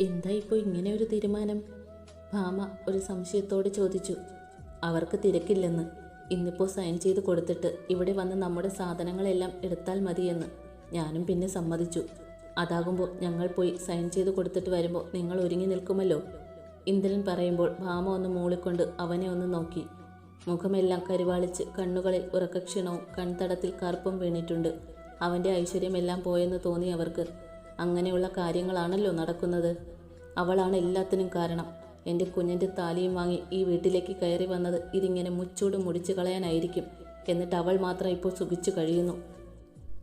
എന്താ ഇപ്പോൾ ഇങ്ങനെ ഒരു തീരുമാനം? ഭാമ ഒരു സംശയത്തോട് ചോദിച്ചു. അവർക്ക് തിരക്കില്ലെന്ന്. ഇന്നിപ്പോൾ സൈൻ ചെയ്ത് കൊടുത്തിട്ട് ഇവിടെ വന്ന് നമ്മുടെ സാധനങ്ങളെല്ലാം എടുത്താൽ മതിയെന്ന് ഞാനും പിന്നെ സമ്മതിച്ചു. അതാകുമ്പോൾ ഞങ്ങൾ പോയി സൈൻ ചെയ്ത് കൊടുത്തിട്ട് വരുമ്പോൾ നിങ്ങൾ ഒരുങ്ങി നിൽക്കുമല്ലോ? ഇന്ദ്രൻ പറയുമ്പോൾ ഭാമ ഒന്ന് മൂളിക്കൊണ്ട് അവനെ ഒന്ന് നോക്കി. മുഖമെല്ലാം കരുവാളിച്ച് കണ്ണുകളിൽ ഉറക്കക്ഷീണവും കൺതടത്തിൽ കറുപ്പും വീണിട്ടുണ്ട്. അവന്റെ ഐശ്വര്യമെല്ലാം പോയെന്ന് തോന്നി അവർക്ക്. അങ്ങനെയുള്ള കാര്യങ്ങളാണല്ലോ നടക്കുന്നത്. അവളാണ് എല്ലാത്തിനും കാരണം. എന്റെ കുഞ്ഞിന്റെ താലിയും വാങ്ങി ഈ വീട്ടിലേക്ക് കയറി വന്നത് ഇതിങ്ങനെ മുച്ചൂട് മുടിച്ചു കളയാനായിരിക്കും. എന്നിട്ട് അവൾ മാത്രം ഇപ്പോൾ സുഖിച്ചു കഴിയുന്നു.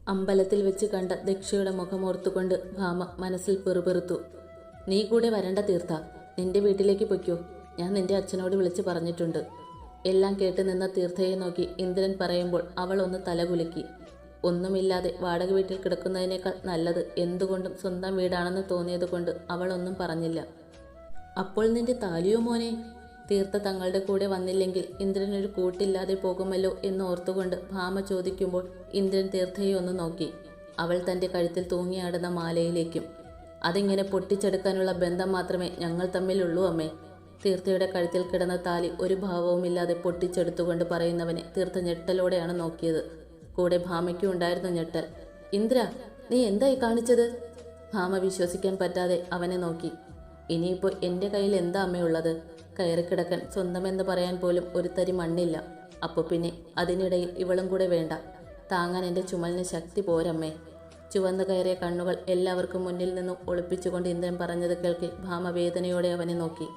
അമ്പലത്തിൽ വെച്ച് കണ്ട ദക്ഷയുടെ മുഖമോർത്തുകൊണ്ട് ഭാമ മനസ്സിൽ പെറുപെറുത്തു. നീ കൂടെ വരണ്ട തീർത്ഥ. നിന്റെ വീട്ടിലേക്ക് പൊയ്ക്കോ. ഞാൻ നിന്റെ അച്ഛനോട് വിളിച്ച് പറഞ്ഞിട്ടുണ്ട് എല്ലാം കേട്ട് നിന്ന തീർത്ഥയെ നോക്കി ഇന്ദ്രൻ പറയുമ്പോൾ അവൾ ഒന്ന് തലകുലുക്കി. ഒന്നുമില്ലാതെ വാടക വീട്ടിൽ കിടക്കുന്നതിനേക്കാൾ നല്ലത് എന്തുകൊണ്ടും സ്വന്തം വീടാണെന്ന് തോന്നിയതുകൊണ്ട് അവളൊന്നും പറഞ്ഞില്ല. അപ്പോൾ നിന്റെ താലിയോ മോനെ? തീർത്ഥ തങ്ങളുടെ കൂടെ വന്നില്ലെങ്കിൽ ഇന്ദ്രനൊരു കൂട്ടില്ലാതെ പോകുമല്ലോ എന്ന് ഓർത്തുകൊണ്ട് ഭാമ ചോദിക്കുമ്പോൾ ഇന്ദ്രൻ തീർത്ഥയെ ഒന്ന് നോക്കി. അവൾ തന്റെ കഴുത്തിൽ തൂങ്ങിയാടുന്ന മാലയിലേക്കും അതിങ്ങനെ പൊട്ടിച്ചെടുക്കാനുള്ള ബന്ധം മാത്രമേ ഞങ്ങൾ തമ്മിലുള്ളൂ അമ്മേ തീർത്ഥയുടെ കഴുത്തിൽ കിടന്ന താലി ഒരു ഭാവവുമില്ലാതെ പൊട്ടിച്ചെടുത്തുകൊണ്ട് പറയുന്നവനെ തീർത്ഥ ഞെട്ടലോടെയാണ് നോക്കിയത്. കൂടെ ഭാമയ്ക്കും ഉണ്ടായിരുന്ന ഞെട്ടൽ. ഇന്ദ്ര നീ എന്തായി കാണിച്ചത്? ഭാമ വിശ്വസിക്കാൻ പറ്റാതെ അവനെ നോക്കി. ഇനിയിപ്പോൾ എന്റെ കയ്യിൽ എന്താ അമ്മയുള്ളത്? കയറിക്കിടക്കാൻ സ്വന്തമെന്ന് പറയാൻ പോലും ഒരു തരി മണ്ണില്ല. അപ്പോൾ പിന്നെ അതിനിടയിൽ ഇവളും കൂടെ വേണ്ട. താങ്ങാൻ എന്റെ ചുമലിന് ശക്തി പോരമ്മേ. ചുവന്നു കയറിയ കണ്ണുകൾ എല്ലാവർക്കും മുന്നിൽ നിന്നും ഒളിപ്പിച്ചുകൊണ്ട് ഇന്ദ്രൻ പറഞ്ഞത് കേൾക്കി ഭാമ വേദനയോടെ അവനെ നോക്കി.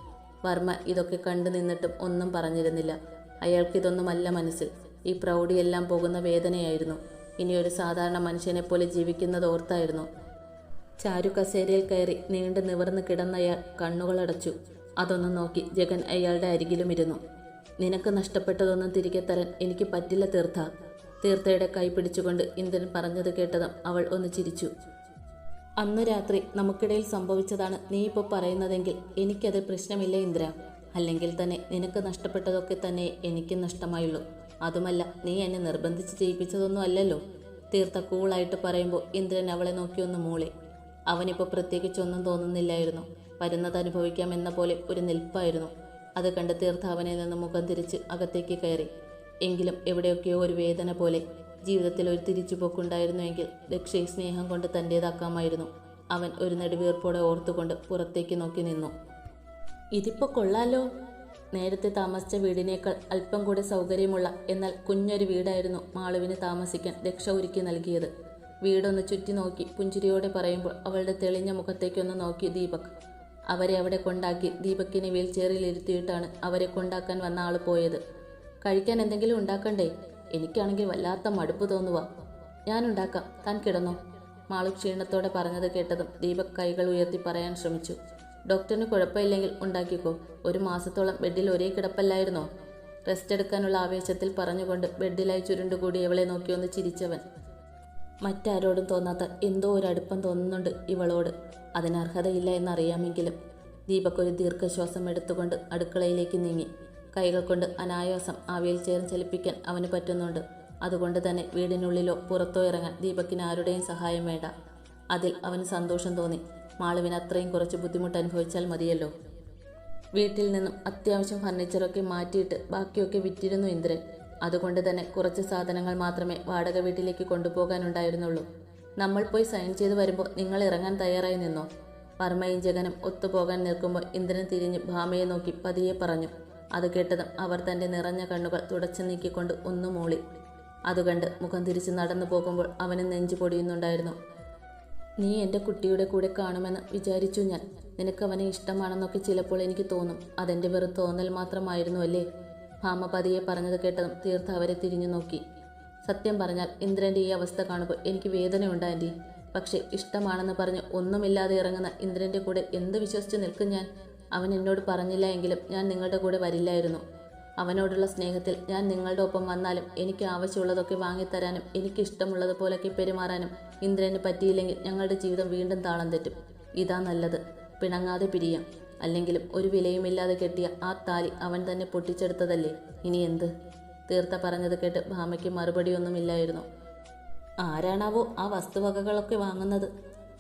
വർമ്മ ഇതൊക്കെ കണ്ടു നിന്നിട്ടും ഒന്നും പറഞ്ഞിരുന്നില്ല. അയാൾക്കിതൊന്നുമല്ല മനസ്സിൽ. ഈ പ്രൗഢിയെല്ലാം പോകുന്ന വേദനയായിരുന്നു. ഇനി ഒരു സാധാരണ മനുഷ്യനെ പോലെ ജീവിക്കുന്നത് ഓർത്തായിരുന്നു. ചാരു കസേരയിൽ കയറി നീണ്ടു നിവർന്ന് കിടന്നയാൾ കണ്ണുകളടച്ചു. അതൊന്നും നോക്കി ജഗൻ അയാളുടെ അരികിലും ഇരുന്നു നിനക്ക് നഷ്ടപ്പെട്ടതൊന്നും തിരികെ തരാൻ എനിക്ക് പറ്റില്ല തീർത്ഥ. തീർത്ഥയുടെ കൈ പിടിച്ചുകൊണ്ട് ഇന്ദ്രൻ പറഞ്ഞത് കേട്ടതും അവൾ ഒന്ന് ചിരിച്ചു. അന്ന് രാത്രി നമുക്കിടയിൽ സംഭവിച്ചതാണ് നീ ഇപ്പോൾ പറയുന്നതെങ്കിൽ എനിക്കത് പ്രശ്നമില്ല ഇന്ദ്ര. അല്ലെങ്കിൽ തന്നെ നിനക്ക് നഷ്ടപ്പെട്ടതൊക്കെ തന്നെ എനിക്കും നഷ്ടമായുള്ളൂ. അതുമല്ല നീ എന്നെ നിർബന്ധിച്ച് ചെയ്യിപ്പിച്ചതൊന്നും അല്ലല്ലോ. തീർത്ത കൂളായിട്ട് പറയുമ്പോൾ ഇന്ദ്രൻ അവളെ നോക്കി ഒന്ന് മൂളി. അവനിപ്പോൾ പ്രത്യേകിച്ചൊന്നും തോന്നുന്നില്ലായിരുന്നു. വരുന്നത് അനുഭവിക്കാം എന്ന പോലെ ഒരു നിൽപ്പായിരുന്നു. അത് കണ്ട് തീർത്ത അവനെ നിന്ന് മുഖം തിരിച്ച് അകത്തേക്ക് കയറി. എങ്കിലും എവിടെയൊക്കെയോ ഒരു വേദന പോലെ ജീവിതത്തിൽ ഒരു തിരിച്ചുപോക്കുണ്ടായിരുന്നുവെങ്കിൽ ലക്ഷ്യ സ്നേഹം കൊണ്ട് തന്റേതാക്കാമായിരുന്നു. അവൻ ഒരു നെടുവീർപ്പോടെ ഓർത്തുകൊണ്ട് പുറത്തേക്ക് നോക്കി നിന്നു. ഇതിപ്പോൾ കൊള്ളാലോ? നേരത്തെ താമസിച്ച വീടിനേക്കാൾ അല്പം കൂടെ സൗകര്യമുള്ള എന്നാൽ കുഞ്ഞൊരു വീടായിരുന്നു മാളുവിന് താമസിക്കാൻ രക്ഷ ഒരുക്കി നൽകിയത്. വീടൊന്ന് ചുറ്റി നോക്കി പുഞ്ചിരിയോടെ പറയുമ്പോൾ അവളുടെ തെളിഞ്ഞ മുഖത്തേക്കൊന്ന് നോക്കി ദീപക്. അവരെ അവിടെ കൊണ്ടാക്കി ദീപക്കിനെ വീൽ ചെയറിൽ ഇരുത്തിയിട്ടാണ് അവരെ കൊണ്ടാക്കാൻ വന്ന ആൾ പോയത്. കഴിക്കാൻ എന്തെങ്കിലും ഉണ്ടാക്കണ്ടേ? എനിക്കാണെങ്കിൽ വല്ലാത്ത മടുപ്പ് തോന്നുക ഞാനുണ്ടാക്കാം താൻ കിടന്നോ? മാളു ക്ഷീണത്തോടെ പറഞ്ഞത് കേട്ടതും ദീപക് കൈകൾ ഉയർത്തി പറയാൻ ശ്രമിച്ചു. ഡോക്ടറിന് കുഴപ്പമില്ലെങ്കിൽ ഉണ്ടാക്കിക്കോ. ഒരു മാസത്തോളം ബെഡിൽ ഒരേ കിടപ്പല്ലായിരുന്നോ? റെസ്റ്റ് എടുക്കാനുള്ള ആവേശത്തിൽ പറഞ്ഞുകൊണ്ട് ബെഡിലായി ചുരുണ്ടുകൂടി ഇവളെ നോക്കി ഒന്ന് ചിരിച്ചവൻ. മറ്റാരോടും തോന്നാത്ത എന്തോ ഒരു അടുപ്പം തോന്നുന്നുണ്ട് ഇവളോട്. അതിനർഹതയില്ല എന്നറിയാമെങ്കിലും ദീപക് ഒരു ദീർഘശ്വാസം എടുത്തുകൊണ്ട് അടുക്കളയിലേക്ക് നീങ്ങി. കൈകൾ കൊണ്ട് അനായാസം ആവിയിൽ ചേർന്ന് ചലിപ്പിക്കാൻ അവന് പറ്റുന്നുണ്ട്. അതുകൊണ്ട് തന്നെ വീടിനുള്ളിലോ പുറത്തോ ഇറങ്ങാൻ ദീപക്കിന് ആരുടെയും സഹായം വേണ്ട. അതിൽ അവന് സന്തോഷം തോന്നി. മാളുവിന് അത്രയും കുറച്ച് ബുദ്ധിമുട്ട് അനുഭവിച്ചാൽ മതിയല്ലോ. വീട്ടിൽ നിന്നും അത്യാവശ്യം ഫർണിച്ചറൊക്കെ മാറ്റിയിട്ട് ബാക്കിയൊക്കെ വിറ്റിരുന്നു ഇന്ദ്രൻ. അതുകൊണ്ട് തന്നെ കുറച്ച് സാധനങ്ങൾ മാത്രമേ വാടക വീട്ടിലേക്ക് കൊണ്ടുപോകാനുണ്ടായിരുന്നുള്ളൂ. നമ്മൾ പോയി സൈൻ ചെയ്ത് വരുമ്പോൾ നിങ്ങൾ ഇറങ്ങാൻ തയ്യാറായി നിന്നോ? വർമ്മയും ജഗനും ഒത്തുപോകാൻ നിൽക്കുമ്പോൾ ഇന്ദ്രൻ തിരിഞ്ഞ് ഭാമയെ നോക്കി പതിയെ പറഞ്ഞു. അത് കേട്ടതും അവർ തന്റെ നിറഞ്ഞ കണ്ണുകൾ തുടച്ചു നീക്കിക്കൊണ്ട് ഒന്നു മൂളി അതുകണ്ട് മുഖം തിരിച്ച് നടന്നു പോകുമ്പോൾ അവന് നെഞ്ചു പൊടിയുന്നുണ്ടായിരുന്നു. നീ എന്റെ കുട്ടിയുടെ കൂടെ കാണുമെന്ന് വിചാരിച്ചു ഞാൻ. നിനക്ക് അവനെ ഇഷ്ടമാണെന്നൊക്കെ ചിലപ്പോൾ എനിക്ക് തോന്നും. അതെന്റെ വെറും തോന്നൽ മാത്രമായിരുന്നു അല്ലേ? ഭാമ പതിയെ പറഞ്ഞത് കേട്ടതും തീർത്ഥ അവരെ തിരിഞ്ഞു നോക്കി. സത്യം പറഞ്ഞാൽ ഇന്ദ്രന്റെ ഈ അവസ്ഥ കാണുമ്പോൾ എനിക്ക് വേദനയുണ്ട് ആന്റി പക്ഷേ ഇഷ്ടമാണെന്ന് പറഞ്ഞ് ഒന്നുമില്ലാതെ ഇറങ്ങുന്ന ഇന്ദ്രന്റെ കൂടെ എന്ത് വിശ്വസിച്ച് നിൽക്കും ഞാൻ? അവൻ എന്നോട് പറഞ്ഞില്ല എങ്കിലും ഞാൻ നിങ്ങളുടെ കൂടെ വരില്ലായിരുന്നു. അവനോടുള്ള സ്നേഹത്തിൽ ഞാൻ നിങ്ങളുടെ ഒപ്പം വന്നാലും എനിക്ക് ആവശ്യമുള്ളതൊക്കെ വാങ്ങിത്തരാനും എനിക്ക് ഇഷ്ടമുള്ളതുപോലൊക്കെ പെരുമാറാനും ഇന്ദ്രന് പറ്റിയില്ലെങ്കിൽ ഞങ്ങളുടെ ജീവിതം വീണ്ടും താളം തെറ്റും. ഇതാ നല്ലത്. പിണങ്ങാതെ പിരിയാം. അല്ലെങ്കിലും ഒരു വിലയുമില്ലാതെ കെട്ടിയ ആ താലി അവൻ തന്നെ പൊട്ടിച്ചെടുത്തതല്ലേ? ഇനി എന്ത്? തീർത്ത പറഞ്ഞത് കേട്ട് ഭാമയ്ക്ക് മറുപടിയൊന്നുമില്ലായിരുന്നു. ആരാണാവോ ആ വസ്തുവകകളൊക്കെ വാങ്ങുന്നത്?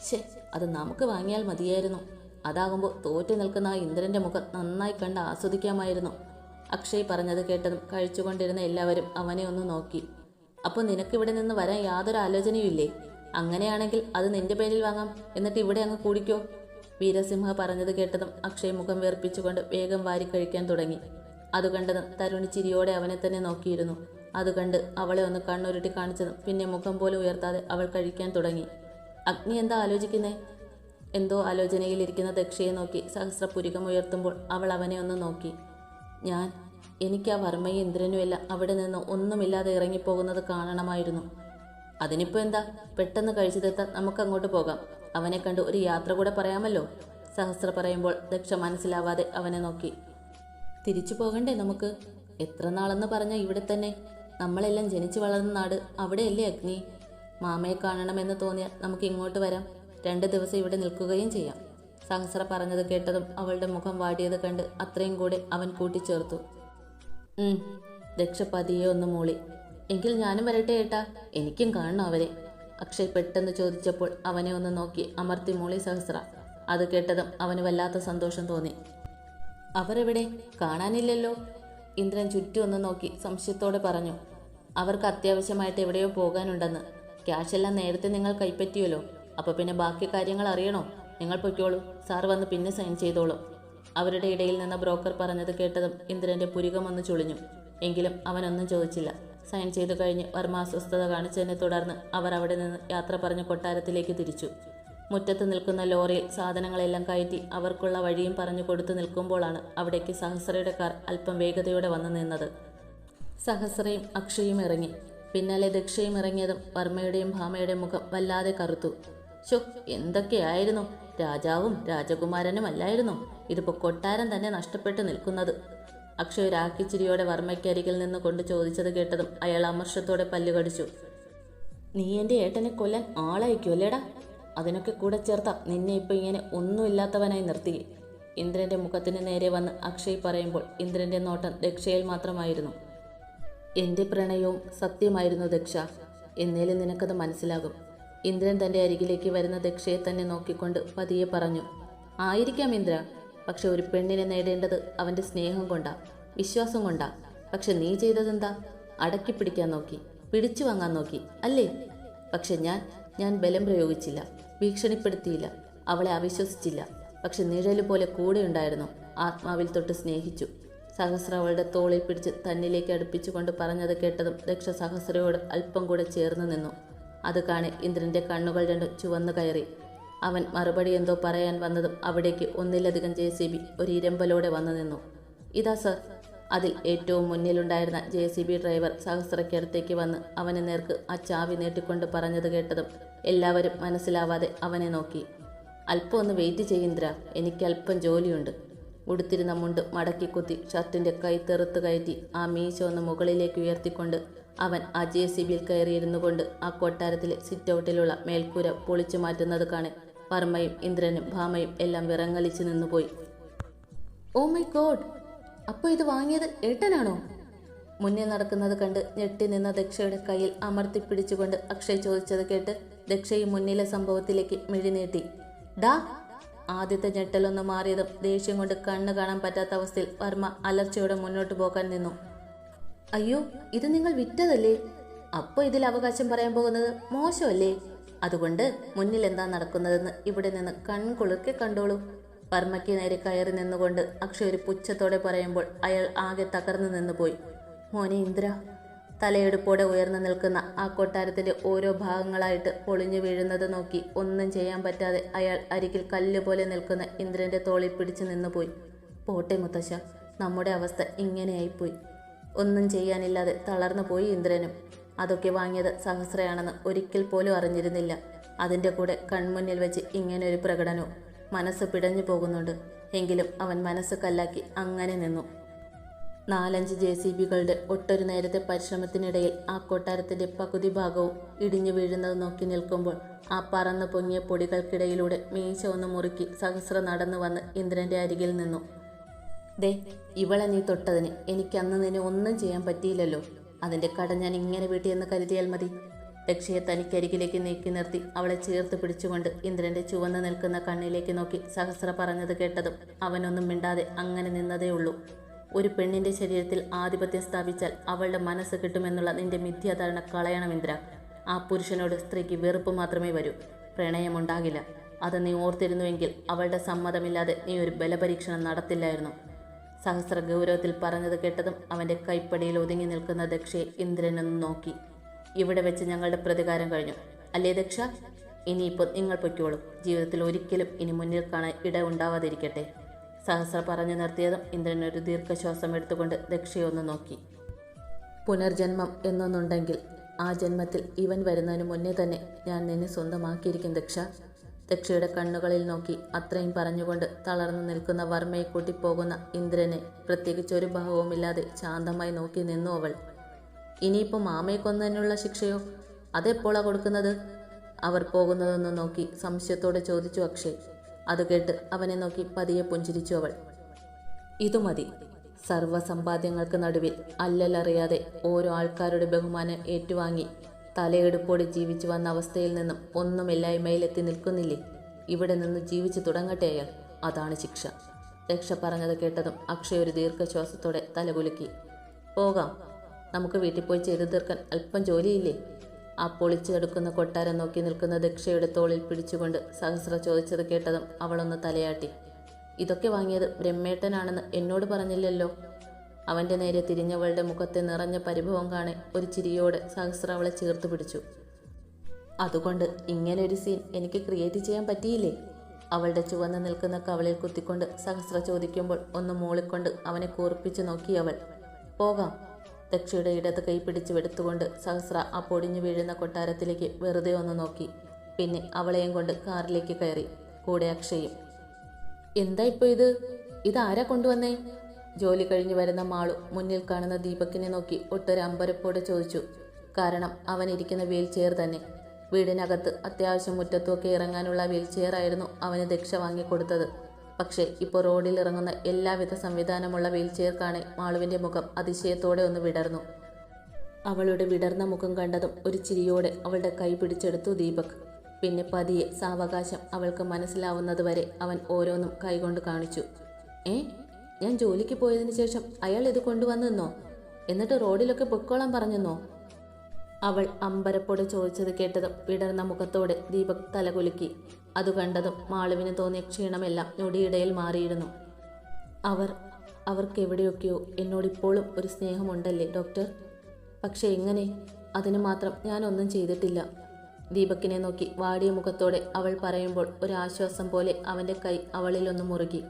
ശേ അത് നമുക്ക് വാങ്ങിയാൽ മതിയായിരുന്നു. അതാകുമ്പോൾ തോറ്റു നിൽക്കുന്ന ആ ഇന്ദ്രന്റെ മുഖം നന്നായി കണ്ട് ആസ്വദിക്കാമായിരുന്നു. അക്ഷയ് പറഞ്ഞത് കേട്ടതും കഴിച്ചുകൊണ്ടിരുന്ന എല്ലാവരും അവനെ ഒന്ന് നോക്കി. അപ്പോൾ നിനക്കിവിടെ നിന്ന് വരാൻ യാതൊരു ആലോചനയുമില്ലേ? അങ്ങനെയാണെങ്കിൽ അത് നിന്റെ പേരിൽ വാങ്ങാം. എന്നിട്ട് ഇവിടെ അങ്ങ് കൂടിക്കോ? വീരസിംഹ പറഞ്ഞത് കേട്ടതും അക്ഷയ് മുഖം വേർപ്പിച്ചുകൊണ്ട് വേഗം വാരി കഴിക്കാൻ തുടങ്ങി. അത് കണ്ടതും തരുണി ചിരിയോടെ അവനെ തന്നെ നോക്കിയിരുന്നു. അത് കണ്ട് അവളെ ഒന്ന് കണ്ണുരുട്ടി കാണിച്ചതും പിന്നെ മുഖം പോലും ഉയർത്താതെ അവൾ കഴിക്കാൻ തുടങ്ങി. അഗ്നി എന്താ ആലോചിക്കുന്നേ? എന്തോ ആലോചനയിലിരിക്കുന്ന ദക്ഷയെ നോക്കി സഹസ്രപുരികം ഉയർത്തുമ്പോൾ അവൾ അവനെ ഒന്ന് നോക്കി. ഞാൻ എനിക്ക് ആ വർമ്മയും ഇന്ദ്രനുമെല്ലാം അവിടെ നിന്ന് ഒന്നുമില്ലാതെ ഇറങ്ങിപ്പോകുന്നത് കാണണമായിരുന്നു. അതിനിപ്പോൾ എന്താ? പെട്ടെന്ന് കഴിച്ചു തീർത്താൽ നമുക്കങ്ങോട്ട് പോകാം. അവനെ കണ്ട് ഒരു യാത്ര കൂടെ പറയാമല്ലോ? സഹസ്ര പറയുമ്പോൾ ദക്ഷ മനസ്സിലാവാതെ അവനെ നോക്കി. തിരിച്ചു പോകണ്ടേ നമുക്ക്? എത്ര നാളെന്ന് പറഞ്ഞ ഇവിടെ തന്നെ? നമ്മളെല്ലാം ജനിച്ചു വളർന്ന നാട് അവിടെയല്ലേ അഗ്നി? മാമയെ കാണണമെന്ന് തോന്നിയാൽ നമുക്ക് ഇങ്ങോട്ട് വരാം. രണ്ട് ദിവസം ഇവിടെ നിൽക്കുകയും ചെയ്യാം. സഹസ്ര പറഞ്ഞത് കേട്ടതും അവളുടെ മുഖം വാടിയത് കണ്ട് അത്രയും കൂടെ അവൻ കൂട്ടിച്ചേർത്തു. ദക്ഷ പതിയെ ഒന്ന് മൂളി. എങ്കിൽ ഞാനും വരട്ടെ ഏട്ടാ. എനിക്കും കാണണം അവരെ അക്ഷയ് പെട്ടെന്ന് ചോദിച്ചപ്പോൾ അവനെ ഒന്ന് നോക്കി അമർത്തി മൂളി സഹസ്ര. അത് കേട്ടതും അവന് വല്ലാത്ത സന്തോഷം തോന്നി. അവരെവിടെ? കാണാനില്ലല്ലോ. ഇന്ദ്രൻ ചുറ്റും ഒന്ന് നോക്കി സംശയത്തോടെ പറഞ്ഞു. അവർക്ക് അത്യാവശ്യമായിട്ട് എവിടെയോ പോകാനുണ്ടെന്ന്. ക്യാഷെല്ലാം നേരത്തെ നിങ്ങൾ കൈപ്പറ്റിയല്ലോ. അപ്പോൾ പിന്നെ ബാക്കി കാര്യങ്ങൾ അറിയണോ? നിങ്ങൾ പൊയ്ക്കോളൂ. സാർ വന്ന് പിന്നെ സൈൻ ചെയ്തോളൂ. അവരുടെ ഇടയിൽ നിന്ന് ബ്രോക്കർ പറഞ്ഞത് കേട്ടതും ഇന്ദ്രന്റെ പുരികം ഒന്ന് ചുളിഞ്ഞു. എങ്കിലും അവനൊന്നും ചോദിച്ചില്ല. സൈൻ ചെയ്തു കഴിഞ്ഞ് വർമ്മ അസ്വസ്ഥത കാണിച്ചതിനെ തുടർന്ന് അവർ അവിടെ നിന്ന് യാത്ര പറഞ്ഞ് കൊട്ടാരത്തിലേക്ക് തിരിച്ചു. മുറ്റത്ത് നിൽക്കുന്ന ലോറിയിൽ സാധനങ്ങളെല്ലാം കയറ്റി അവർക്കുള്ള വഴിയും പറഞ്ഞു കൊടുത്തു നിൽക്കുമ്പോഴാണ് അവിടേക്ക് സഹസ്രയുടെ കാർ അല്പം വേഗതയോടെ വന്നു നിന്നത്. സഹസ്രയും അക്ഷയും ഇറങ്ങി. പിന്നാലെ ദക്ഷയും ഇറങ്ങിയതും വർമ്മയുടെയും ഭാമയുടെയും മുഖം വല്ലാതെ കറുത്തു. ശോ എന്തൊക്കെയായിരുന്നു? രാജാവും രാജകുമാരനും അല്ലായിരുന്നു ഇതിപ്പോ കൊട്ടാരം തന്നെ നഷ്ടപ്പെട്ടു നിൽക്കുന്നത്. അക്ഷയ് രാക്കിച്ചിരിയോടെ വർമ്മയ്ക്കരികിൽ നിന്ന് കൊണ്ട് ചോദിച്ചത് കേട്ടതും അയാൾ അമർഷത്തോടെ പല്ലുകടിച്ചു നീ എന്റെ ഏട്ടനെ കൊല്ലാൻ ആളയക്കുമല്ലേടാ അതിനൊക്കെ കൂടെ ചേർത്താ നിന്നെ ഇപ്പൊ ഇങ്ങനെ ഒന്നുമില്ലാത്തവനായി നിർത്തി. ഇന്ദ്രന്റെ മുഖത്തിന് നേരെ വന്ന് അക്ഷയ് പറയുമ്പോൾ ഇന്ദ്രന്റെ നോട്ടം ദക്ഷയിൽ മാത്രമായിരുന്നു. എന്റെ പ്രണയവും സത്യമായിരുന്നു ദക്ഷ. എന്നേലും നിനക്കത് മനസ്സിലാകും. ഇന്ദ്രൻ തന്റെ അരികിലേക്ക് വരുന്ന ദക്ഷയെ തന്നെ നോക്കിക്കൊണ്ട് പതിയെ പറഞ്ഞു ആയിരിക്കാം ഇന്ദ്ര പക്ഷെ ഒരു പെണ്ണിനെ നേടേണ്ടത് അവന്റെ സ്നേഹം കൊണ്ടാ വിശ്വാസം കൊണ്ടാ. പക്ഷെ നീ ചെയ്തതെന്താ? അടക്കി പിടിക്കാൻ നോക്കി പിടിച്ചു വാങ്ങാൻ നോക്കി അല്ലേ? പക്ഷെ ഞാൻ ഞാൻ ബലം പ്രയോഗിച്ചില്ല ഭീഷണിപ്പെടുത്തിയില്ല അവളെ അവിശ്വസിച്ചില്ല. പക്ഷെ നിഴൽ പോലെ കൂടെ ഉണ്ടായിരുന്നു ആത്മാവിൽ തൊട്ട് സ്നേഹിച്ചു. സഹസ്ര അവളുടെ തോളിൽ പിടിച്ച് തന്നിലേക്ക് അടുപ്പിച്ചുകൊണ്ട് പറഞ്ഞത് കേട്ടതും ദക്ഷ സഹസ്രയോട് അല്പം കൂടെ ചേർന്ന് നിന്നു. അത് കാണെ ഇന്ദ്രന്റെ കണ്ണുകൾ രണ്ടും ചുവന്നു കയറി. അവൻ മറുപടി എന്തോ പറയാൻ വന്നതും അവിടേക്ക് ഒന്നിലധികം ജെ സി ബി ഒരു ഇരമ്പലോടെ വന്നു നിന്നു. ഇതാ സർ. അതിൽ ഏറ്റവും മുന്നിലുണ്ടായിരുന്ന ജെ സി ബി ഡ്രൈവർ സഹസ്രക്കടുത്തേക്ക് വന്ന് അവന് നേർക്ക് ആ ചാവി നീട്ടിക്കൊണ്ട് പറഞ്ഞത് കേട്ടതും എല്ലാവരും മനസ്സിലാവാതെ അവനെ നോക്കി. അല്പം ഒന്ന് വെയിറ്റ് ചെയ്യിന്ദ്ര എനിക്ക് അല്പം ജോലിയുണ്ട്. ഉടുത്തിരുന്ന മുണ്ട് മടക്കി കുത്തി ഷർട്ടിന്റെ കൈ തെറുത്ത് കയറ്റി ആ മീശ ഒന്ന് മുകളിലേക്ക് ഉയർത്തിക്കൊണ്ട് അവൻ ആ ജെ സി ബിയിൽ കയറിയിരുന്നു കൊണ്ട് ആ കൊട്ടാരത്തിലെ സിറ്റൗട്ടിലുള്ള മേൽക്കൂര പൊളിച്ചു മാറ്റുന്നത് കാണെ വർമ്മയും ഇന്ദ്രനും ഭാമയും എല്ലാം വിറങ്ങലിച്ചു നിന്നുപോയി. Oh my God! അപ്പോൾ ഇത് വാങ്ങിയത് ഏട്ടനാണോ? മുന്നിൽ നടക്കുന്നത് കണ്ട് ഞെട്ടി നിന്ന ദക്ഷയുടെ കയ്യിൽ അമർത്തി പിടിച്ചുകൊണ്ട് അക്ഷയ് ചോദിച്ചത് കേട്ട് ദക്ഷയും മുന്നിലെ സംഭവത്തിലേക്ക് മിഴി നീട്ടി ഡാ ആദ്യത്തെ ഞെട്ടലൊന്ന് മാറിയതും ദേഷ്യം കൊണ്ട് കണ്ണ് കാണാൻ പറ്റാത്ത അവസ്ഥയിൽ വർമ്മ അലർച്ചയോടെ മുന്നോട്ട് പോകാൻ നിന്നു. അയ്യോ ഇത് നിങ്ങൾ വിറ്റതല്ലേ? അപ്പോൾ ഇതിൽ അവകാശം പറയാൻ പോകുന്നത് മോശമല്ലേ? അതുകൊണ്ട് മുന്നിൽ എന്താ നടക്കുന്നതെന്ന് ഇവിടെ നിന്ന് കൺകുളിർക്കെ കണ്ടോളൂ. വർമ്മയ്ക്ക് നേരെ കയറി നിന്നുകൊണ്ട് അക്ഷയ് ഒരു പുച്ഛത്തോടെ പറയുമ്പോൾ അയാൾ ആകെ തകർന്നു നിന്നുപോയി. മോനെ ഇന്ദ്ര തലയെടുപ്പോടെ ഉയർന്നു നിൽക്കുന്ന ആ കൊട്ടാരത്തിന്റെ ഓരോ ഭാഗങ്ങളായിട്ട് പൊളിഞ്ഞു വീഴുന്നത് നോക്കി ഒന്നും ചെയ്യാൻ പറ്റാതെ അയാൾ അരികിൽ കല്ലുപോലെ നിൽക്കുന്ന ഇന്ദ്രന്റെ തോളിൽ പിടിച്ചു നിന്നുപോയി. പോട്ടെ മുത്തശ്ശ നമ്മുടെ അവസ്ഥ ഇങ്ങനെയായിപ്പോയി. ഒന്നും ചെയ്യാനില്ലാതെ തളർന്നു പോയി ഇന്ദ്രനും. അതൊക്കെ വാങ്ങിയത് സഹസ്രയാണെന്ന് ഒരിക്കൽ പോലും അറിഞ്ഞിരുന്നില്ല. അതിന്റെ കൂടെ കൺമുന്നിൽ വെച്ച് ഇങ്ങനെ ഒരു പ്രകടനവും മനസ്സ് പിടഞ്ഞു പോകുന്നുണ്ട്. എങ്കിലും അവൻ മനസ്സ് കല്ലാക്കി അങ്ങനെ നിന്നു. നാലഞ്ച് ജെ സി ബികളുടെ ഒട്ടൊരു നേരത്തെ പരിശ്രമത്തിനിടയിൽ ആ കൊട്ടാരത്തിന്റെ പകുതി ഭാഗവും ഇടിഞ്ഞു വീഴുന്നത് നോക്കി നിൽക്കുമ്പോൾ ആ പറന്നു പൊങ്ങിയ പൊടികൾക്കിടയിലൂടെ മീശ ഒന്ന് മുറുക്കി സഹസ്ര നടന്നു വന്ന് ഇന്ദ്രന്റെ അരികിൽ നിന്നു. ദേ ഇവളെ നീ തൊട്ടതിന് എനിക്ക് അന്ന് നിന്നെ ഒന്നും ചെയ്യാൻ പറ്റിയില്ലല്ലോ. അതിന്റെ കട ഞാൻ ഇങ്ങനെ വീട്ടിയെന്ന് കരുതിയാൽ മതി. ദക്ഷയെ തനിക്കരികിലേക്ക് നീക്കി നിർത്തി അവളെ ചേർത്ത് പിടിച്ചുകൊണ്ട് ഇന്ദ്രന്റെ ചുവന്ന് നിൽക്കുന്ന കണ്ണിലേക്ക് നോക്കി സഹസ്ര പറഞ്ഞത് കേട്ടതും അവനൊന്നും മിണ്ടാതെ അങ്ങനെ നിന്നതേ ഉള്ളൂ ഒരു പെണ്ണിന്റെ ശരീരത്തിൽ ആധിപത്യം സ്ഥാപിച്ചാൽ അവളുടെ മനസ്സ് കിട്ടുമെന്നുള്ള നിന്റെ മിഥ്യാധാരണ കളയണം ഇന്ദ്ര. ആ പുരുഷനോട് സ്ത്രീക്ക് വെറുപ്പ് മാത്രമേ വരൂ. പ്രണയമുണ്ടാകില്ല. അത് നീ ഓർത്തിരുന്നുവെങ്കിൽ അവളുടെ സമ്മതമില്ലാതെ നീ ഒരു ബലപരീക്ഷണം നടത്തില്ലായിരുന്നു. സഹസ്ര ഗൗരവത്തിൽ പറഞ്ഞത് കേട്ടതും അവന്റെ കൈപ്പടിയിൽ ഒതുങ്ങി നിൽക്കുന്ന ദക്ഷയെ ഇന്ദ്രനൊന്ന് നോക്കി. ഇവിടെ വെച്ച് ഞങ്ങളുടെ പ്രതികാരം കഴിഞ്ഞു. അല്ലേ ദക്ഷ? ഇനിയിപ്പോൾ നിങ്ങൾ പൊയ്ക്കോളൂ. ജീവിതത്തിൽ ഒരിക്കലും ഇനി മുന്നിൽ കാണാൻ ഇട ഉണ്ടാവാതിരിക്കട്ടെ. സഹസ്ര പറഞ്ഞു നിർത്തിയതും ഇന്ദ്രൻ ഒരു ദീർഘശ്വാസം എടുത്തുകൊണ്ട് ദക്ഷയൊന്ന് നോക്കി. പുനർജന്മം എന്നൊന്നുണ്ടെങ്കിൽ ആ ജന്മത്തിൽ ഇവൻ വരുന്നതിന് മുന്നേ തന്നെ ഞാൻ നിന്നെ സ്വന്തമാക്കിയിരിക്കും ദക്ഷ. ദക്ഷയുടെ കണ്ണുകളിൽ നോക്കി അത്രയും പറഞ്ഞുകൊണ്ട് തളർന്നു നിൽക്കുന്ന വർമ്മയെ കൂട്ടിപ്പോകുന്ന ഇന്ദ്രനെ പ്രത്യേകിച്ച് ഒരു ഭാവവുമില്ലാതെ ശാന്തമായി നോക്കി നിന്നു അവൾ. ഇനിയിപ്പോൾ മാമയെ കൊന്നതിനുള്ള ശിക്ഷയോ? അതെപ്പോളാ കൊടുക്കുന്നത്? അവർ പോകുന്നതൊന്ന് നോക്കി സംശയത്തോടെ ചോദിച്ചു അക്ഷയ്. അത് കേട്ട് അവനെ നോക്കി പതിയെ പുഞ്ചിരിച്ചു അവൾ. ഇതു മതി. സർവസമ്പാദ്യങ്ങൾക്ക് നടുവിൽ അല്ലലറിയാതെ ഓരോ ആൾക്കാരുടെ ബഹുമാനം ഏറ്റുവാങ്ങി തലയെടുപ്പോടെ ജീവിച്ചു വന്ന അവസ്ഥയിൽ നിന്നും ഒന്നുമില്ലായ്മയിലെത്തി നിൽക്കുന്നില്ലേ? ഇവിടെ നിന്ന് ജീവിച്ചു തുടങ്ങട്ടെ അയാൾ. അതാണ് ശിക്ഷ. രക്ഷ പറഞ്ഞത് കേട്ടതും അക്ഷയ ഒരു ദീർഘശ്വാസത്തോടെ തലകുലുക്കി. പോകാം. നമുക്ക് വീട്ടിൽ പോയി ചെയ്തു തീർക്കാൻ അല്പം ജോലിയില്ലേ? ആ പൊളിച്ചു കിടക്കുന്ന കൊട്ടാരം നോക്കി നിൽക്കുന്ന ദക്ഷയുടെ തോളിൽ പിടിച്ചുകൊണ്ട് സഹസ്ര ചോദിച്ചത് കേട്ടതും അവളൊന്ന് തലയാട്ടി. ഇതൊക്കെ വാങ്ങിയത് ബ്രഹ്മേട്ടനാണെന്ന് എന്നോട് പറഞ്ഞില്ലല്ലോ? അവന്റെ നേരെ തിരിഞ്ഞവളുടെ മുഖത്തെ നിറഞ്ഞ പരിഭവം കാണെ ഒരു ചിരിയോടെ സഹസ്ര അവളെ ചേർത്ത് പിടിച്ചു. അതുകൊണ്ട് ഇങ്ങനെ ഒരു സീൻ എനിക്ക് ക്രിയേറ്റ് ചെയ്യാൻ പറ്റിയില്ലേ? അവളുടെ ചുവന്ന് നിൽക്കുന്ന കവളിൽ കുത്തിക്കൊണ്ട് സഹസ്ര ചോദിക്കുമ്പോൾ ഒന്ന് മൂളിക്കൊണ്ട് അവനെ കൂർപ്പിച്ചു നോക്കി അവൾ. പോകാം. ദക്ഷയുടെ ഇടത് കൈ പിടിച്ച് വെടുത്തുകൊണ്ട് സഹസ്ര ആ പൊടിഞ്ഞു വീഴുന്ന കൊട്ടാരത്തിലേക്ക് വെറുതെ ഒന്ന് നോക്കി. പിന്നെ അവളെയും കൊണ്ട് കാറിലേക്ക് കയറി. കൂടെ അക്ഷയും. എന്താ ഇപ്പോൾ ഇത്? ഇതാരാ കൊണ്ടുവന്നേ? ജോലി കഴിഞ്ഞു വരുന്ന മാളു മുന്നിൽ കാണുന്ന ദീപക്കിനെ നോക്കി ഒട്ടൊരു അമ്പരപ്പോടെ ചോദിച്ചു. കാരണം അവൻ ഇരിക്കുന്ന വീൽ ചെയർ തന്നെ. വീടിനകത്ത് അത്യാവശ്യം മുറ്റത്തുമൊക്കെ ഇറങ്ങാനുള്ള വീൽ ചെയർ ആയിരുന്നു അവന് ദക്ഷ വാങ്ങിക്കൊടുത്തത്. പക്ഷേ ഇപ്പോൾ റോഡിൽ ഇറങ്ങുന്ന എല്ലാവിധ സംവിധാനമുള്ള വീൽ ചെയർ കാണെ മാളുവിന്റെ മുഖം അതിശയത്തോടെ ഒന്ന് വിടർന്നു. അവളുടെ വിടർന്ന മുഖം കണ്ടതും ഒരു ചിരിയോടെ അവളുടെ കൈ പിടിച്ചെടുത്തു ദീപക്. പിന്നെ പതിയെ സാവകാശം അവൾക്ക് മനസ്സിലാവുന്നതുവരെ അവൻ ഓരോന്നും കൈകൊണ്ട് കാണിച്ചു. ഏ ഞാൻ ജോലിക്ക് പോയതിനു ശേഷം അയാൾ ഇത് കൊണ്ടുവന്നെന്നോ? എന്നിട്ട് റോഡിലൊക്കെ പൊക്കോളാൻ പറഞ്ഞെന്നോ? അവൾ അമ്പരപ്പോടെ ചോദിച്ചത് കേട്ടതും വിടർന്ന മുഖത്തോടെ ദീപക് തലകുലുക്കി. അത് കണ്ടതും മാളുവിന് തോന്നിയ ക്ഷീണമെല്ലാം ഞൊടിയിടയിൽ മാറിയിരുന്നു. അവർ അവർക്ക് എവിടെയൊക്കെയോ എന്നോടിപ്പോഴും ഒരു സ്നേഹമുണ്ടല്ലേ ഡോക്ടർ? പക്ഷെ എങ്ങനെ? അതിന് മാത്രം ഞാനൊന്നും ചെയ്തിട്ടില്ല. ദീപക്കിനെ നോക്കി വാടിയ മുഖത്തോടെ അവൾ പറയുമ്പോൾ ഒരാശ്വാസം പോലെ അവന്റെ കൈ അവളിലൊന്ന് മുറുകി.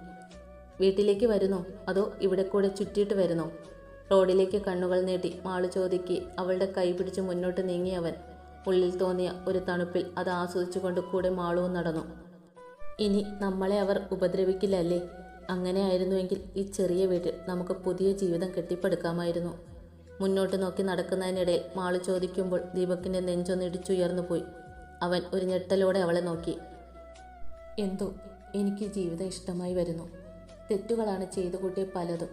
വീട്ടിലേക്ക് വരുന്നോ? അതോ ഇവിടെ കൂടെ ചുറ്റിയിട്ട് വരുന്നോ? റോഡിലേക്ക് കണ്ണുകൾ നീട്ടി മാളു ചോദിക്ക് അവളുടെ കൈ പിടിച്ച് മുന്നോട്ട് നീങ്ങിയവൻ. ഉള്ളിൽ തോന്നിയ ഒരു തണുപ്പിൽ അത് ആസ്വദിച്ചുകൊണ്ട് കൂടെ മാളുവും നടന്നു. ഇനി നമ്മളെ അവർ ഉപദ്രവിക്കില്ലല്ലേ? അങ്ങനെയായിരുന്നുവെങ്കിൽ ഈ ചെറിയ വീട്ടിൽ നമുക്ക് പുതിയ ജീവിതം കെട്ടിപ്പടുക്കാമായിരുന്നു. മുന്നോട്ട് നോക്കി നടക്കുന്നതിനിടയിൽ മാളു ചോദിക്കുമ്പോൾ ദീപക്കിന്റെ നെഞ്ചൊന്ന് ഇടിച്ചുയർന്നു പോയി. അവൻ ഒരു ഞെട്ടലോടെ അവളെ നോക്കി. എന്തോ എനിക്ക് ജീവിതം ഇഷ്ടമായി വരുന്നു. തെറ്റുകളാണ് ചെയ്തു കൂട്ടിയ പലതും.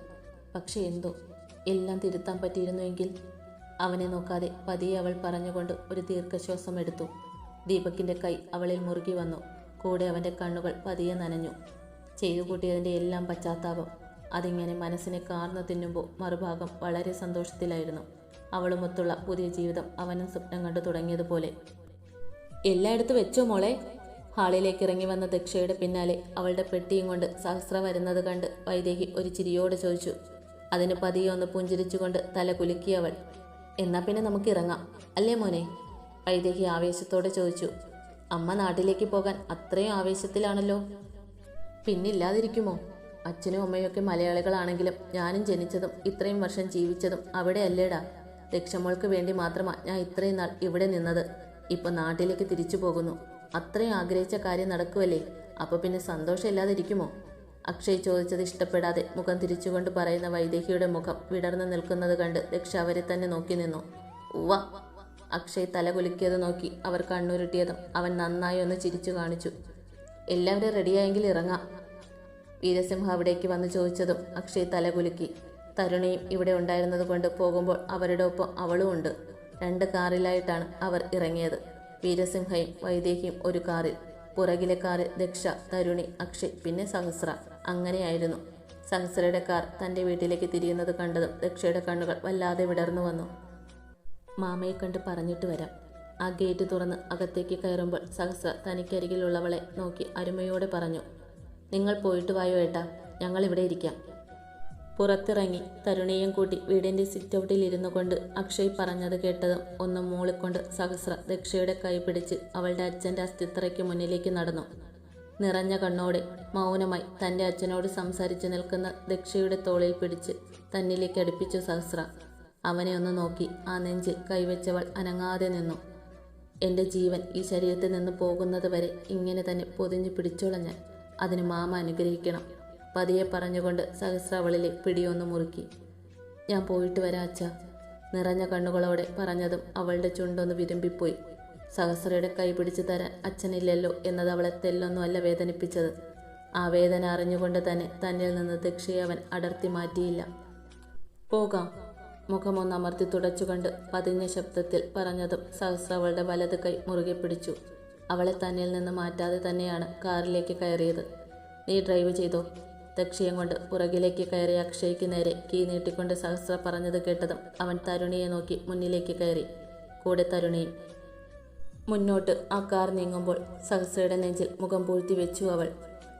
പക്ഷേ എന്തോ എല്ലാം തിരുത്താൻ പറ്റിയിരുന്നുവെങ്കിൽ അവനെ നോക്കാതെ പതിയെ അവൾ പറഞ്ഞുകൊണ്ട് ഒരു ദീർഘശ്വാസം എടുത്തു. ദീപക്കിന്റെ കൈ അവളിൽ മുറുകി വന്നു. കൂടെ അവന്റെ കണ്ണുകൾ പതിയെ നനഞ്ഞു. ചെയ്തു കൂട്ടിയതിന്റെ എല്ലാം പശ്ചാത്താപം. അതിങ്ങനെ മനസ്സിനെ കാർന്നു തിന്നുമ്പോൾ മറുഭാഗം വളരെ സന്തോഷത്തിലായിരുന്നു. അവളുമൊത്തുള്ള പുതിയ ജീവിതം അവനും സ്വപ്നം കണ്ടു തുടങ്ങിയതുപോലെ. എല്ലായിടത്തും വെച്ചോ മോളെ? ഹാളിലേക്ക് ഇറങ്ങി വന്ന ദക്ഷയുടെ പിന്നാലെ അവളുടെ പെട്ടിയും കൊണ്ട് സഹസ്ര വരുന്നത് കണ്ട് വൈദേഹി ഒരു ചിരിയോടെ ചോദിച്ചു അതിന് പതിയെ ഒന്ന് പുഞ്ചിരിച്ചുകൊണ്ട് തല കുലുക്കിയവൾ. എന്നാ പിന്നെ നമുക്ക് ഇറങ്ങാം. അല്ലേ മോനെ? വൈദേഹി ആവേശത്തോടെ ചോദിച്ചു. അമ്മ നാട്ടിലേക്ക് പോകാൻ അത്രയും ആവേശത്തിലാണല്ലോ? പിന്നില്ലാതിരിക്കുമോ? അച്ഛനും അമ്മയൊക്കെ മലയാളികളാണെങ്കിലും ഞാനും ജനിച്ചതും ഇത്രയും വർഷം ജീവിച്ചതും അവിടെ അല്ലേടാ. വേണ്ടി മാത്രമാണ് ഞാൻ ഇത്രയും നാൾ ഇവിടെ നിന്നത്. ഇപ്പൊ നാട്ടിലേക്ക് തിരിച്ചു പോകുന്നു. അത്രയും ആഗ്രഹിച്ച കാര്യം നടക്കുമല്ലേ അപ്പോൾ പിന്നെ സന്തോഷമില്ലാതിരിക്കുമോ അക്ഷയ് ചോദിച്ചത് ഇഷ്ടപ്പെടാതെ മുഖം തിരിച്ചുകൊണ്ട് പറയുന്ന വൈദേഹിയുടെ മുഖം വിടർന്നു നിൽക്കുന്നത് കണ്ട് ദക്ഷ അവരെ തന്നെ നോക്കി നിന്നു. ഉവ അക്ഷയ് തല കുലുക്കിയത് നോക്കി അവർ കണ്ണുരുട്ടിയതും അവൻ നന്നായി ഒന്ന് ചിരിച്ചു കാണിച്ചു. എല്ലാവരും റെഡിയായെങ്കിൽ ഇറങ്ങാം. വീരസിംഹ അവിടേക്ക് വന്ന് ചോദിച്ചതും അക്ഷയ് തലകുലുക്കി തരുണിയും ഇവിടെ ഉണ്ടായിരുന്നത് കൊണ്ട് പോകുമ്പോൾ അവരുടെ ഒപ്പം അവളും ഉണ്ട്. രണ്ട് കാറിലായിട്ടാണ് അവർ ഇറങ്ങിയത്. വീരസിംഹയും വൈദേഹിയും ഒരു കാറിൽ. പുറകിലെ കാറിൽ ദക്ഷ തരുണി അക്ഷയ് പിന്നെ സഹസ്ര. അങ്ങനെയായിരുന്നു. സഹസ്രയുടെ കാർ തന്റെ വീട്ടിലേക്ക് തിരിയുന്നത് കണ്ടതും ദക്ഷയുടെ കണ്ണുകൾ വല്ലാതെ വിടർന്നു വന്നു. മാമയെ കണ്ട് പറഞ്ഞിട്ട് വരാം. ആ ഗേറ്റ് തുറന്ന് അകത്തേക്ക് കയറുമ്പോൾ സഹസ്ര തനിക്കരികിലുള്ളവളെ നോക്കി അരുമയോടെ പറഞ്ഞു നിങ്ങൾ പോയിട്ട് വായോ ഏട്ടാ? ഞങ്ങളിവിടെ ഇരിക്കാം. പുറത്തിറങ്ങി തരുണിയും കൂട്ടി വീടിന്റെ സിറ്റൗട്ടിൽ ഇരുന്നു കൊണ്ട് അക്ഷയ് പറഞ്ഞത് കേട്ടതും ഒന്ന് മൂളിക്കൊണ്ട് സഹസ്ര ദക്ഷയുടെ കൈ പിടിച്ച് അവളുടെ അച്ഛന്റെ അസ്ഥിത്രയ്ക്ക് മുന്നിലേക്ക് നടന്നു. നിറഞ്ഞ കണ്ണോടെ മൗനമായി തന്റെ അച്ഛനോട് സംസാരിച്ചു നിൽക്കുന്ന ദക്ഷയുടെ തോളിൽ പിടിച്ച് തന്നിലേക്ക് അടുപ്പിച്ചു സഹസ്ര. അവനെ ഒന്ന് നോക്കി ആ നെഞ്ചിൽ കൈവച്ചവൾ അനങ്ങാതെ നിന്നു. എന്റെ ജീവൻ ഈ ശരീരത്തിൽ നിന്ന് പോകുന്നത് വരെ ഇങ്ങനെ തന്നെ പൊതിഞ്ഞു പിടിച്ചോളാം ഞാൻ. അതിന് മാമ അനുഗ്രഹിക്കണം. പതിയെ പറഞ്ഞുകൊണ്ട് സഹസ്രാവളിലെ പിടിയൊന്ന് മുറുക്കി. ഞാൻ പോയിട്ട് വരാം അച്ഛ നിറഞ്ഞ കണ്ണുകളോടെ പറഞ്ഞതും അവളുടെ ചുണ്ടൊന്ന് വിരുമ്പിപ്പോയി. സഹസ്രയുടെ കൈ പിടിച്ചു തരാൻ അച്ഛനില്ലല്ലോ എന്നത് അവളെ തെല്ലൊന്നുമല്ല വേദനിപ്പിച്ചത്. ആ വേദന അറിഞ്ഞുകൊണ്ട് തന്നെ തന്നിൽ നിന്ന് ദക്ഷയെ അവൻ അടർത്തി മാറ്റിയില്ല. പോകാം മുഖമൊന്ന് അമർത്തി തുടച്ചുകൊണ്ട് പതിഞ്ഞ ശബ്ദത്തിൽ പറഞ്ഞതും സഹസ്ര അവളുടെ വലത് കൈ മുറുകെ പിടിച്ചു. അവളെ തന്നിൽ നിന്ന് മാറ്റാതെ തന്നെയാണ് കാറിലേക്ക് കയറിയത്. നീ ഡ്രൈവ് ചെയ്തോ? ദക്ഷിയം കൊണ്ട് പുറകിലേക്ക് കയറിയ അക്ഷയ്ക്ക് നേരെ കീ നീട്ടിക്കൊണ്ട് സഹസ്ര പറഞ്ഞത് കേട്ടതും അവൻ തരുണിയെ നോക്കി മുന്നിലേക്ക് കയറി. കൂടെ തരുണിയും മുന്നോട്ട് ആ കാർ നീങ്ങുമ്പോൾ സഹസ്രയുടെ നെഞ്ചിൽ മുഖം പൂഴ്ത്തി വെച്ചു അവൾ.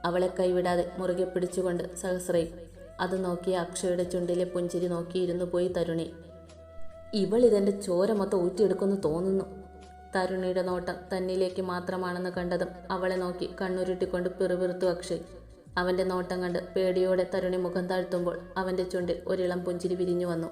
അവളെ കൈവിടാതെ മുറുകെ പിടിച്ചുകൊണ്ട് സഹസ്രയും അത് നോക്കിയ അക്ഷയുടെ ചുണ്ടിലെ പുഞ്ചിരി നോക്കിയിരുന്നു പോയി തരുണി. ഇവൾ ഇതെന്റെ ചോര മൊത്തം ഊറ്റിയെടുക്കുമെന്ന് തോന്നുന്നു. തരുണിയുടെ നോട്ടം തന്നിലേക്ക് മാത്രമാണെന്ന് കണ്ടതും അവളെ നോക്കി കണ്ണുരുട്ടിക്കൊണ്ട് പിറുപിറുത്തു അക്ഷയ്. അവന്റെ നോട്ടം കണ്ട് പേടിയോടെ തരുണി മുഖം താഴ്ത്തുമ്പോൾ അവന്റെ ചുണ്ടിൽ ഒരിളം പുഞ്ചിരി വിരിഞ്ഞു വന്നു.